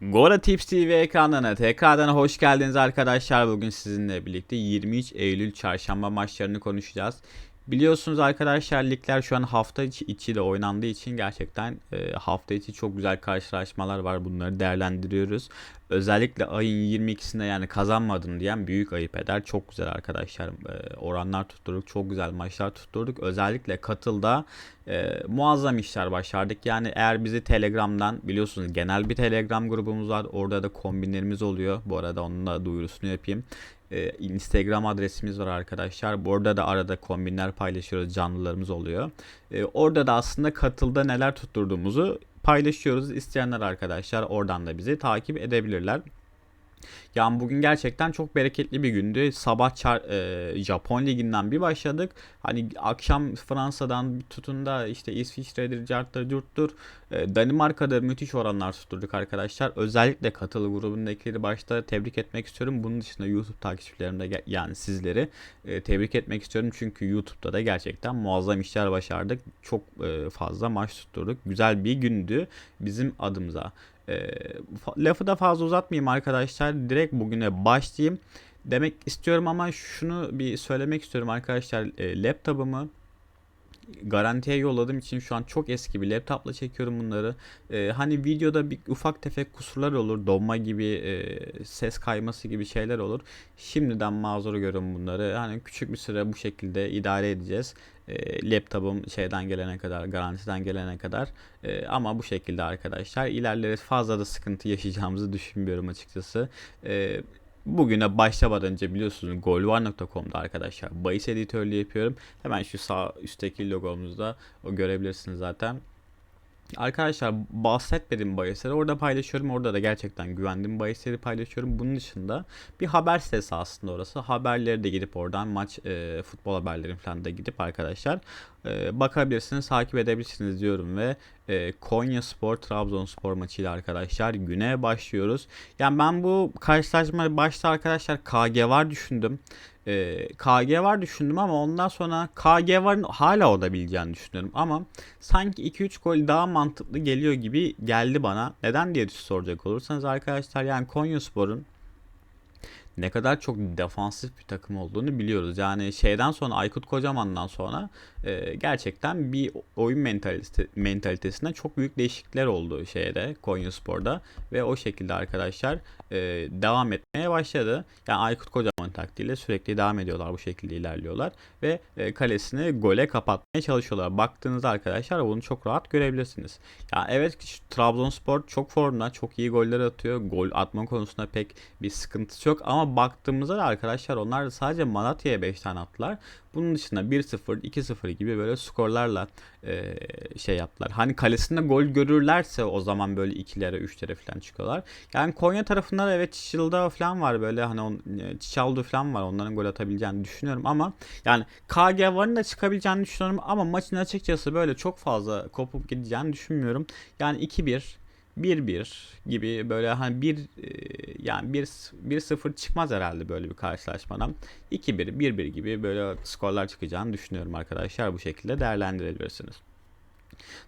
Gora Tips TV ekranlarına tekrardan hoş geldiniz arkadaşlar. Bugün sizinle birlikte 23 Eylül çarşamba maçlarını konuşacağız. Biliyorsunuz arkadaşlar ligler şu an hafta içi, içi de oynandığı için gerçekten e, hafta içi çok güzel karşılaşmalar var. Bunları değerlendiriyoruz. Özellikle ayın 22'sinde yani kazanmadım diyen büyük ayıp eder. Çok güzel arkadaşlar. E, oranlar tutturduk. Çok güzel maçlar tutturduk. Özellikle katılda e, muazzam işler başardık. Yani eğer bizi Telegram'dan biliyorsunuz genel bir Telegram grubumuz var. Orada da kombinlerimiz oluyor. Bu arada onun da duyurusunu yapayım. Ee, Instagram adresimiz var arkadaşlar. Burada da arada kombinler paylaşıyoruz. Canlılarımız oluyor. Ee, orada da aslında katılda neler tutturduğumuzu paylaşıyoruz. İsteyenler arkadaşlar oradan da bizi takip edebilirler. Yani bugün gerçekten çok bereketli bir gündü. Sabah çar, e, Japon liginden bir başladık. Hani akşam Fransa'dan tutun da işte İsviçre'dir, carttır, curttur. E, Danimarka'da müthiş oranlar tutturduk arkadaşlar. Özellikle katılı grubundakileri başta tebrik etmek istiyorum. Bunun dışında YouTube takipçilerimde yani sizleri e, tebrik etmek istiyorum. Çünkü YouTube'da da gerçekten muazzam işler başardık. Çok e, fazla maç tutturduk. Güzel bir gündü bizim adımıza. E, lafı da fazla uzatmayayım arkadaşlar. Direkt bugüne başlayayım. Demek istiyorum ama şunu bir söylemek istiyorum arkadaşlar. E, laptopumu garantiye yolladığım için şu an çok eski bir laptopla çekiyorum bunları. Ee, hani videoda bir ufak tefek kusurlar olur. Donma gibi, e, ses kayması gibi şeyler olur. Şimdiden mazur görün bunları. Hani küçük bir süre bu şekilde idare edeceğiz. E, laptopum şeyden gelene kadar, garantiden gelene kadar. E, ama bu şekilde arkadaşlar. ilerleri fazla da sıkıntı yaşayacağımızı düşünmüyorum açıkçası. E, Bugüne başlamadan önce biliyorsunuz golvar.com'da arkadaşlar bahis editörlüğü yapıyorum. Hemen şu sağ üstteki logomuzda o görebilirsiniz zaten. Arkadaşlar bahsetmedim bahisleri orada paylaşıyorum. Orada da gerçekten güvendiğim bahisleri paylaşıyorum. Bunun dışında bir haber sitesi aslında orası. Haberleri de gidip oradan maç e, futbol haberleri falan da gidip arkadaşlar e, bakabilirsiniz, takip edebilirsiniz diyorum ve e, Konya Spor Trabzonspor maçıyla arkadaşlar güne başlıyoruz. Yani ben bu karşılaşma başta arkadaşlar KG var düşündüm e, KG var düşündüm ama ondan sonra KG var hala olabileceğini düşünüyorum ama sanki 2-3 gol daha mantıklı geliyor gibi geldi bana. Neden diye soracak olursanız arkadaşlar yani Konyaspor'un ne kadar çok defansif bir takım olduğunu biliyoruz. Yani şeyden sonra Aykut Kocaman'dan sonra e, gerçekten bir oyun mentalitesi, mentalitesinde çok büyük değişiklikler oldu şeyde Konya Spor'da ve o şekilde arkadaşlar e, devam etmeye başladı. Yani Aykut Kocaman taktiğiyle sürekli devam ediyorlar bu şekilde ilerliyorlar ve e, kalesini gole kapatmaya çalışıyorlar. Baktığınızda arkadaşlar bunu çok rahat görebilirsiniz. Ya yani evet Trabzonspor çok formda, çok iyi goller atıyor. Gol atma konusunda pek bir sıkıntısı yok ama baktığımızda da arkadaşlar onlar da sadece Malatya'ya 5 tane attılar. Bunun dışında 1-0, 2-0 gibi böyle skorlarla e, şey yaptılar. Hani kalesinde gol görürlerse o zaman böyle ikilere, üçlere falan çıkıyorlar. Yani Konya tarafında da evet Çiçilda falan var böyle hani on, e, Çiçaldo falan var. Onların gol atabileceğini düşünüyorum ama yani KG varın da çıkabileceğini düşünüyorum ama maçın açıkçası böyle çok fazla kopup gideceğini düşünmüyorum. Yani 2-1 1-1 gibi böyle hani bir e, yani 1 1-0 çıkmaz herhalde böyle bir karşılaşmadan. 2-1, 1-1 gibi böyle skorlar çıkacağını düşünüyorum arkadaşlar. Bu şekilde değerlendirebilirsiniz.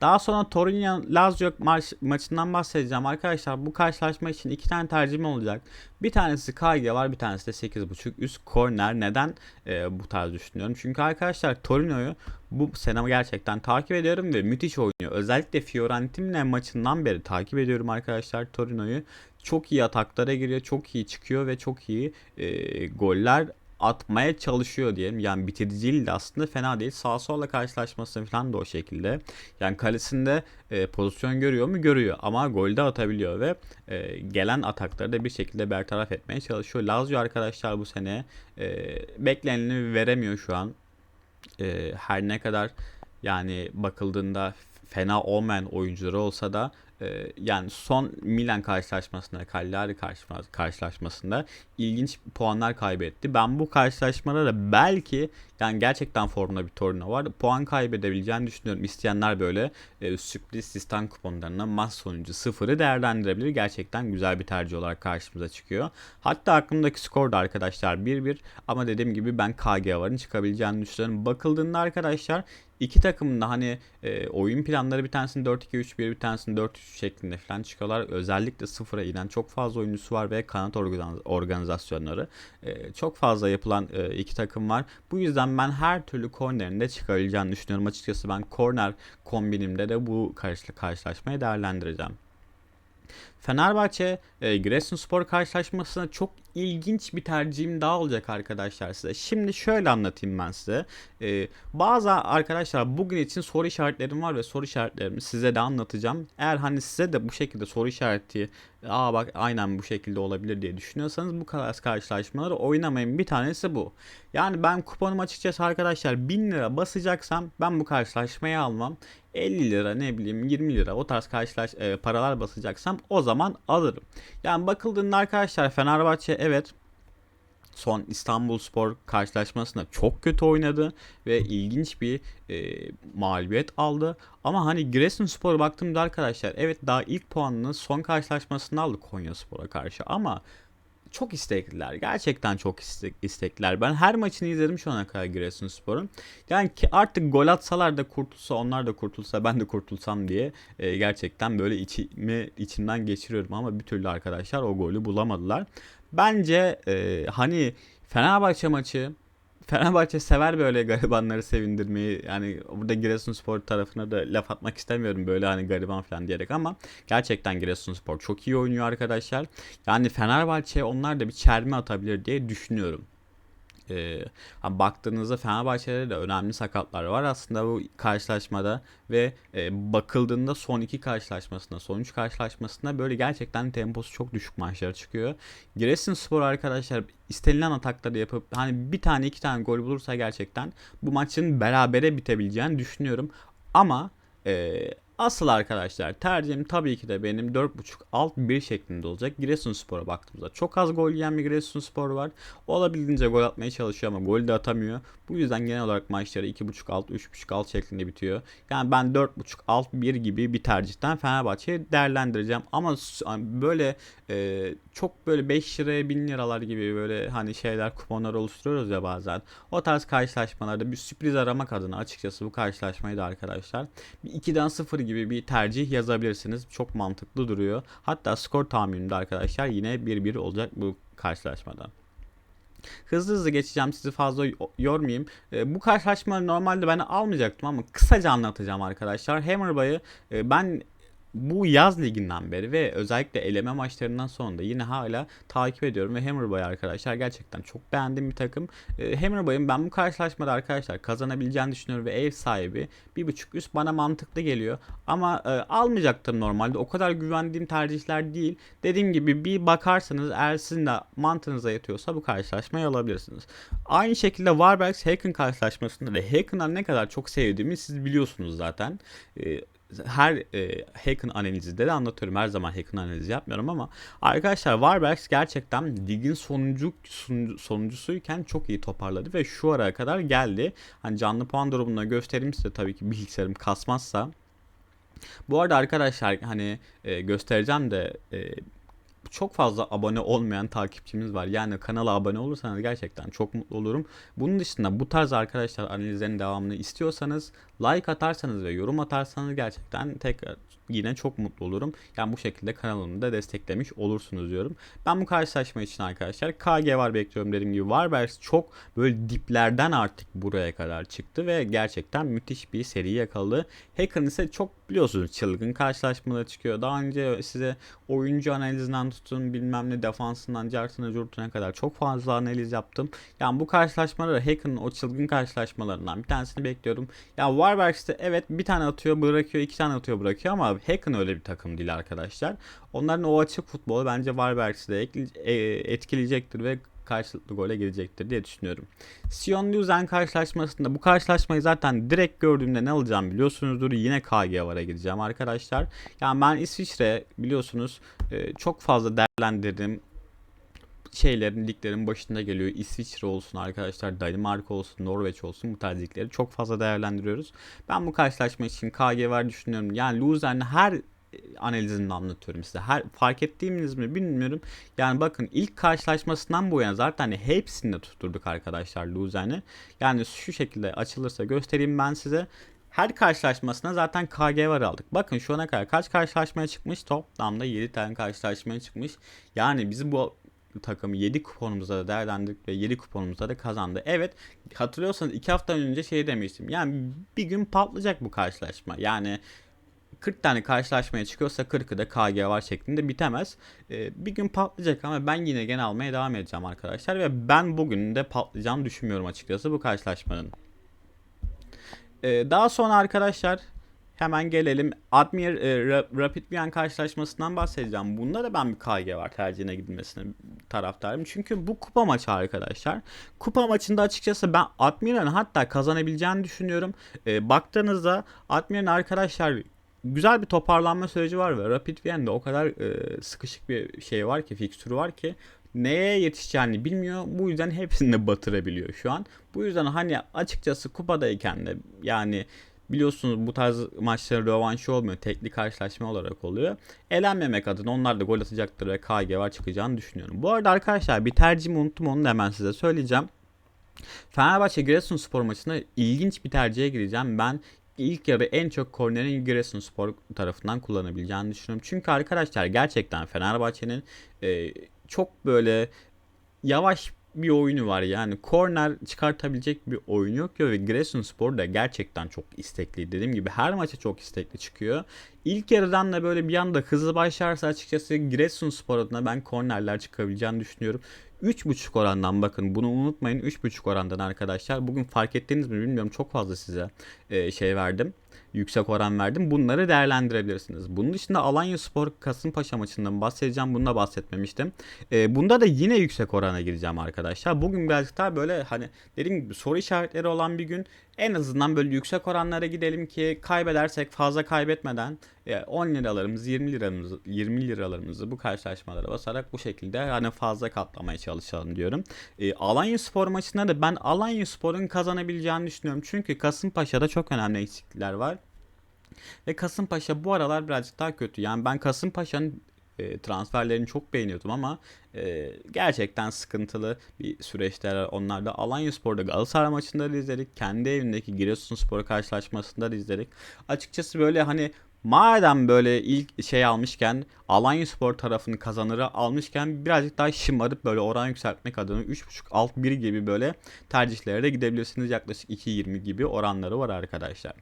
Daha sonra Torino Lazio maç, maçından bahsedeceğim arkadaşlar. Bu karşılaşma için iki tane tercihim olacak. Bir tanesi KG var, bir tanesi de 8.5 üst korner. Neden e, bu tarz düşünüyorum? Çünkü arkadaşlar Torino'yu bu sene gerçekten takip ediyorum ve müthiş oynuyor. Özellikle Fiorentina maçından beri takip ediyorum arkadaşlar Torino'yu. Çok iyi ataklara giriyor, çok iyi çıkıyor ve çok iyi e, goller atmaya çalışıyor diyelim. Yani bitiriciliği de aslında fena değil. Sağ solla karşılaşması falan da o şekilde. Yani kalesinde e, pozisyon görüyor mu? Görüyor. Ama golde atabiliyor ve e, gelen atakları da bir şekilde bertaraf etmeye çalışıyor. Lazio arkadaşlar bu sene e, bekleneni veremiyor şu an. E, her ne kadar yani bakıldığında fena olmayan oyuncuları olsa da e, yani son Milan karşılaşmasında, Cagliari karşılaşmasında ilginç puanlar kaybetti. Ben bu karşılaşmada da belki yani gerçekten formda bir Torino var. Puan kaybedebileceğini düşünüyorum. İsteyenler böyle e, sürpriz sistem kuponlarına maç sonucu sıfırı değerlendirebilir. Gerçekten güzel bir tercih olarak karşımıza çıkıyor. Hatta aklımdaki skor da arkadaşlar 1-1 ama dediğim gibi ben KG varın çıkabileceğini düşünüyorum. Bakıldığında arkadaşlar iki takımın da hani e, oyun planları bir tanesini 4-2-3-1 bir tanesini 4-3 şeklinde falan çıkıyorlar. Özellikle sıfıra inen çok fazla oyuncusu var ve kanat organ- organizasyonları. E, çok fazla yapılan e, iki takım var. Bu yüzden ben her türlü kornerinde çıkabileceğini düşünüyorum. Açıkçası ben korner kombinimde de bu karşı- karşılaşmayı değerlendireceğim. Fenerbahçe e, Giresunspor karşılaşmasına çok ilginç bir tercihim daha olacak arkadaşlar size. Şimdi şöyle anlatayım ben size. E, bazı arkadaşlar bugün için soru işaretlerim var ve soru işaretlerimi size de anlatacağım. Eğer hani size de bu şekilde soru işareti aa bak aynen bu şekilde olabilir diye düşünüyorsanız bu kadar karşılaşmaları oynamayın. Bir tanesi bu. Yani ben kuponum açıkçası arkadaşlar 1000 lira basacaksam ben bu karşılaşmayı almam. 50 lira ne bileyim 20 lira o tarz karşılaş e, paralar basacaksam o zaman alırım. Yani bakıldığında arkadaşlar Fenerbahçe evet son İstanbul Spor karşılaşmasında çok kötü oynadı ve ilginç bir e, mağlubiyet aldı. Ama hani Giresunspor baktığımda arkadaşlar evet daha ilk puanını son karşılaşmasında aldı Konya Spor'a karşı ama çok istekliler. Gerçekten çok istek, istekliler. Ben her maçını izledim şu ana kadar Giresunspor'un. Yani ki artık gol atsalar da kurtulsa, onlar da kurtulsa, ben de kurtulsam diye e, gerçekten böyle içimi içimden geçiriyorum ama bir türlü arkadaşlar o golü bulamadılar. Bence e, hani Fenerbahçe maçı Fenerbahçe sever böyle garibanları sevindirmeyi. Yani burada Giresunspor tarafına da laf atmak istemiyorum böyle hani gariban falan diyerek ama gerçekten Giresunspor çok iyi oynuyor arkadaşlar. Yani Fenerbahçe onlar da bir çerme atabilir diye düşünüyorum. Hani baktığınızda Fenerbahçe'de de önemli sakatlar var aslında bu karşılaşmada ve e, bakıldığında son iki karşılaşmasında, son üç karşılaşmasında böyle gerçekten temposu çok düşük maçlara çıkıyor. Giresunspor arkadaşlar istenilen atakları yapıp hani bir tane iki tane gol bulursa gerçekten bu maçın berabere bitebileceğini düşünüyorum. Ama e, Asıl arkadaşlar tercihim tabii ki de benim 4.5 alt 1 şeklinde olacak. Giresunspor'a baktığımızda çok az gol yiyen bir Giresunspor var. Olabildiğince gol atmaya çalışıyor ama gol de atamıyor. Bu yüzden genel olarak maçları 2.5 alt 3.5 alt şeklinde bitiyor. Yani ben 4.5 alt 1 gibi bir tercihten Fenerbahçe'yi değerlendireceğim. Ama böyle e, çok böyle 5 liraya 1000 liralar gibi böyle hani şeyler kuponlar oluşturuyoruz ya bazen. O tarz karşılaşmalarda bir sürpriz aramak adına açıkçası bu karşılaşmayı da arkadaşlar bir 2'den 0 gibi bir tercih yazabilirsiniz. Çok mantıklı duruyor. Hatta skor tahminimde arkadaşlar yine 1-1 olacak bu karşılaşmada. Hızlı hızlı geçeceğim sizi fazla yormayayım. E, bu karşılaşma normalde ben almayacaktım ama kısaca anlatacağım arkadaşlar. Hammerbay'ı e, ben bu yaz liginden beri ve özellikle eleme maçlarından sonra da yine hala takip ediyorum ve Hammerbay arkadaşlar gerçekten çok beğendiğim bir takım. E, Hammerbay'ın ben bu karşılaşmada arkadaşlar kazanabileceğini düşünüyorum ve ev sahibi bir buçuk üst bana mantıklı geliyor. Ama e, almayacaktım normalde. O kadar güvendiğim tercihler değil. Dediğim gibi bir bakarsanız eğer sizin de mantığınıza yatıyorsa bu karşılaşmayı alabilirsiniz. Aynı şekilde Warbergs Haken karşılaşmasında da Haken'ı ne kadar çok sevdiğimi siz biliyorsunuz zaten. E, her e, Hacken analizinde de anlatıyorum. Her zaman Hacken analizi yapmıyorum ama arkadaşlar Warbergs gerçekten ligin sonuncu sonuncusuyken çok iyi toparladı ve şu araya kadar geldi. Hani canlı puan durumuna göstereyim size tabii ki bilgisayarım kasmazsa. Bu arada arkadaşlar hani e, göstereceğim de e, çok fazla abone olmayan takipçimiz var. Yani kanala abone olursanız gerçekten çok mutlu olurum. Bunun dışında bu tarz arkadaşlar analizlerin devamını istiyorsanız like atarsanız ve yorum atarsanız gerçekten tekrar yine çok mutlu olurum. Yani bu şekilde kanalımı da desteklemiş olursunuz diyorum. Ben bu karşılaşma için arkadaşlar KG var bekliyorum dediğim gibi. Warbers çok böyle diplerden artık buraya kadar çıktı ve gerçekten müthiş bir seri yakaladı. Hacken ise çok biliyorsunuz çılgın karşılaşmalar çıkıyor. Daha önce size oyuncu analizinden tutun bilmem ne defansından cartına curtuna kadar çok fazla analiz yaptım. Yani bu karşılaşmaları Hacken'ın o çılgın karşılaşmalarından bir tanesini bekliyorum. Ya yani Warbergs'te evet bir tane atıyor bırakıyor iki tane atıyor bırakıyor ama Hacken öyle bir takım değil arkadaşlar. Onların o açık futbolu bence Warbergs'i de e, etkileyecektir ve karşılıklı gole gelecektir diye düşünüyorum. Sion Luzen karşılaşmasında bu karşılaşmayı zaten direkt gördüğümde ne alacağım biliyorsunuzdur. Yine KG vara gideceğim arkadaşlar. Yani ben İsviçre biliyorsunuz e, çok fazla değerlendirdim şeylerin liglerin başında geliyor. İsviçre olsun arkadaşlar, Danimarka olsun, Norveç olsun bu tarz ligleri çok fazla değerlendiriyoruz. Ben bu karşılaşma için KG var düşünüyorum. Yani Luzern her analizini anlatıyorum size. Her fark ettiğiniz mi bilmiyorum. Yani bakın ilk karşılaşmasından bu yana zaten hepsini de tutturduk arkadaşlar Luzern'i. Yani şu şekilde açılırsa göstereyim ben size. Her karşılaşmasına zaten KG var aldık. Bakın şu ana kadar kaç karşılaşmaya çıkmış? Toplamda 7 tane karşılaşmaya çıkmış. Yani bizi bu takımı 7 kuponumuzda da değerlendirdik ve 7 kuponumuzda da kazandı. Evet hatırlıyorsanız 2 hafta önce şey demiştim. Yani bir gün patlayacak bu karşılaşma. Yani 40 tane karşılaşmaya çıkıyorsa 40'ı da KG var şeklinde bitemez. Ee, bir gün patlayacak ama ben yine gene almaya devam edeceğim arkadaşlar. Ve ben bugün de patlayacağını düşünmüyorum açıkçası bu karşılaşmanın. Ee, daha sonra arkadaşlar hemen gelelim. Admir e, Rapid Wien karşılaşmasından bahsedeceğim. Bunda da ben bir KG var tercihine gidilmesine taraftarım. Çünkü bu kupa maçı arkadaşlar. Kupa maçında açıkçası ben Admir'in hatta kazanabileceğini düşünüyorum. E, baktığınızda Admir'in arkadaşlar güzel bir toparlanma süreci var ve Rapid Wien'de o kadar e, sıkışık bir şey var ki, fikstürü var ki neye yetişeceğini bilmiyor. Bu yüzden hepsini de batırabiliyor şu an. Bu yüzden hani açıkçası kupadayken de yani biliyorsunuz bu tarz maçların rövanşı olmuyor. Tekli karşılaşma olarak oluyor. Elenmemek adına onlar da gol atacaktır ve KG var çıkacağını düşünüyorum. Bu arada arkadaşlar bir tercihimi unuttum onu da hemen size söyleyeceğim. Fenerbahçe Giresunspor maçında ilginç bir tercihe gireceğim. Ben ilk yarı en çok kornerin Giresunspor tarafından kullanabileceğini düşünüyorum. Çünkü arkadaşlar gerçekten Fenerbahçe'nin e, çok böyle yavaş bir oyunu var. Yani korner çıkartabilecek bir oyun yok ya ve Giresunspor da gerçekten çok istekli. Dediğim gibi her maça çok istekli çıkıyor. İlk yarıdan da böyle bir anda hızlı başlarsa açıkçası Giresunspor adına ben kornerler çıkabileceğini düşünüyorum. 3.5 orandan bakın bunu unutmayın 3.5 orandan arkadaşlar. Bugün fark ettiğiniz mi bilmiyorum çok fazla size e, şey verdim yüksek oran verdim. Bunları değerlendirebilirsiniz. Bunun dışında Alanya Spor Kasımpaşa maçından bahsedeceğim. Bunda bahsetmemiştim. E, bunda da yine yüksek orana gireceğim arkadaşlar. Bugün birazcık daha böyle hani dediğim gibi soru işaretleri olan bir gün en azından böyle yüksek oranlara gidelim ki kaybedersek fazla kaybetmeden 10 e, liralarımızı 20 liramızı 20 liralarımızı bu karşılaşmalara basarak bu şekilde hani fazla katlamaya çalışalım diyorum. E, Alanya Spor maçında da ben Alanya Spor'un kazanabileceğini düşünüyorum. Çünkü Kasımpaşa'da çok önemli eksiklikler var. Ve Kasımpaşa bu aralar birazcık daha kötü. Yani ben Kasımpaşa'nın e, transferlerini çok beğeniyordum ama e, gerçekten sıkıntılı bir süreçler onlar da. Alanya Spor'da Galatasaray maçında da izledik. Kendi evindeki Giresunspor karşılaşmasında da izledik. Açıkçası böyle hani madem böyle ilk şey almışken Alanya Spor tarafını kazanırı almışken birazcık daha şımarıp böyle oran yükseltmek adına 3.5 alt 1 gibi böyle tercihlere de gidebilirsiniz. Yaklaşık 2.20 gibi oranları var arkadaşlar.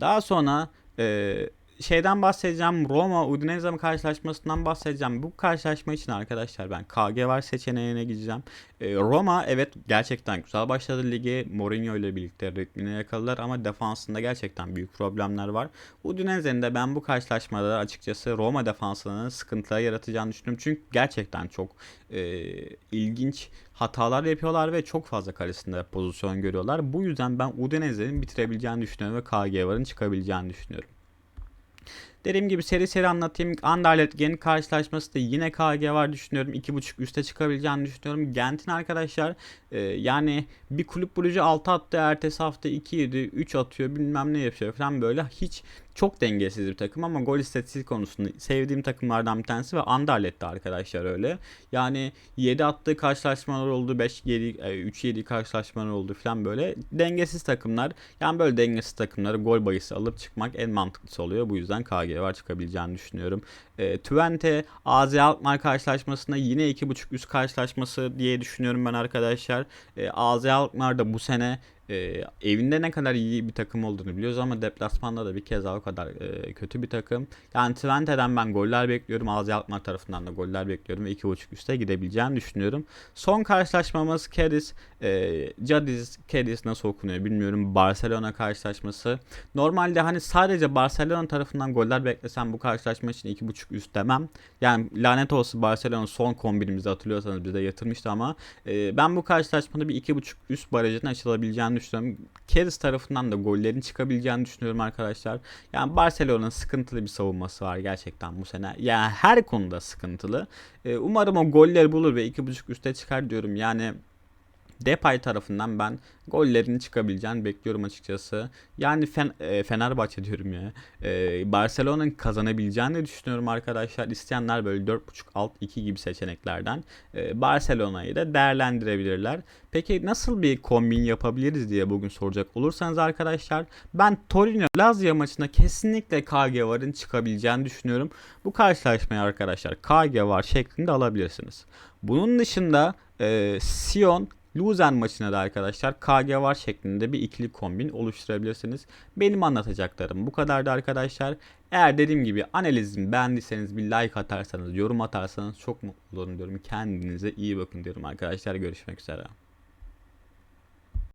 Daha sonra e, şeyden bahsedeceğim. Roma Udinese karşılaşmasından bahsedeceğim. Bu karşılaşma için arkadaşlar ben KG var seçeneğine gideceğim. E, Roma evet gerçekten güzel başladı ligi. Mourinho ile birlikte ritmini yakaladılar ama defansında gerçekten büyük problemler var. Udinese'nin de ben bu karşılaşmada açıkçası Roma defansının sıkıntılar yaratacağını düşünüyorum. Çünkü gerçekten çok e, ilginç hatalar yapıyorlar ve çok fazla kalesinde pozisyon görüyorlar. Bu yüzden ben Udinese'nin bitirebileceğini düşünüyorum ve KG varın çıkabileceğini düşünüyorum. Dediğim gibi seri seri anlatayım. Anderlecht Gent karşılaşması da yine KG var düşünüyorum. 2.5 üste çıkabileceğini düşünüyorum. Gent'in arkadaşlar e, yani bir kulüp bulucu 6 attı. Ertesi hafta 2 7 3 atıyor bilmem ne yapıyor falan böyle. Hiç çok dengesiz bir takım ama gol istatistiği konusunda sevdiğim takımlardan bir tanesi ve Anderlecht'te arkadaşlar öyle. Yani 7 attığı karşılaşmalar oldu, 5 7 3 7 karşılaşmalar oldu falan böyle. Dengesiz takımlar. Yani böyle dengesiz takımları gol bayısı alıp çıkmak en mantıklısı oluyor. Bu yüzden KG var çıkabileceğini düşünüyorum. E, Twente AZ Alkmaar karşılaşmasında yine 2.5 üst karşılaşması diye düşünüyorum ben arkadaşlar. E, AZ Alkmaar da bu sene e, evinde ne kadar iyi bir takım olduğunu biliyoruz ama deplasmanda da bir kez daha o kadar e, kötü bir takım. Yani Twente'den ben goller bekliyorum. Azi Alkmaar tarafından da goller bekliyorum ve 2.5 üste gidebileceğini düşünüyorum. Son karşılaşmamız Cadiz. E, Cadiz, Cadiz nasıl okunuyor bilmiyorum. Barcelona karşılaşması. Normalde hani sadece Barcelona tarafından goller beklesem bu karşılaşma için 2.5 üst demem. Yani lanet olsun Barcelona son kombinimizi hatırlıyorsanız bize yatırmıştı ama e, ben bu karşılaşmada bir 2.5 üst barajının açılabileceğini düşünüyorum. Keris tarafından da gollerin çıkabileceğini düşünüyorum arkadaşlar. Yani Barcelona'nın sıkıntılı bir savunması var gerçekten bu sene. Yani her konuda sıkıntılı. Ee, umarım o golleri bulur ve 2.5 üste çıkar diyorum. Yani Depay tarafından ben gollerini çıkabileceğini bekliyorum açıkçası. Yani Fen- e, Fenerbahçe diyorum ya. E, Barcelona'nın kazanabileceğini düşünüyorum arkadaşlar. İsteyenler böyle 4.5 alt 2 gibi seçeneklerden e, Barcelona'yı da değerlendirebilirler. Peki nasıl bir kombin yapabiliriz diye bugün soracak olursanız arkadaşlar ben Torino Lazio maçında kesinlikle KG varın çıkabileceğini düşünüyorum. Bu karşılaşmayı arkadaşlar KG var şeklinde alabilirsiniz. Bunun dışında e, Sion Luzern maçına da arkadaşlar KG var şeklinde bir ikili kombin oluşturabilirsiniz. Benim anlatacaklarım bu kadardı arkadaşlar. Eğer dediğim gibi analizimi beğendiyseniz bir like atarsanız, yorum atarsanız çok mutlu olurum diyorum. Kendinize iyi bakın diyorum arkadaşlar. Görüşmek üzere.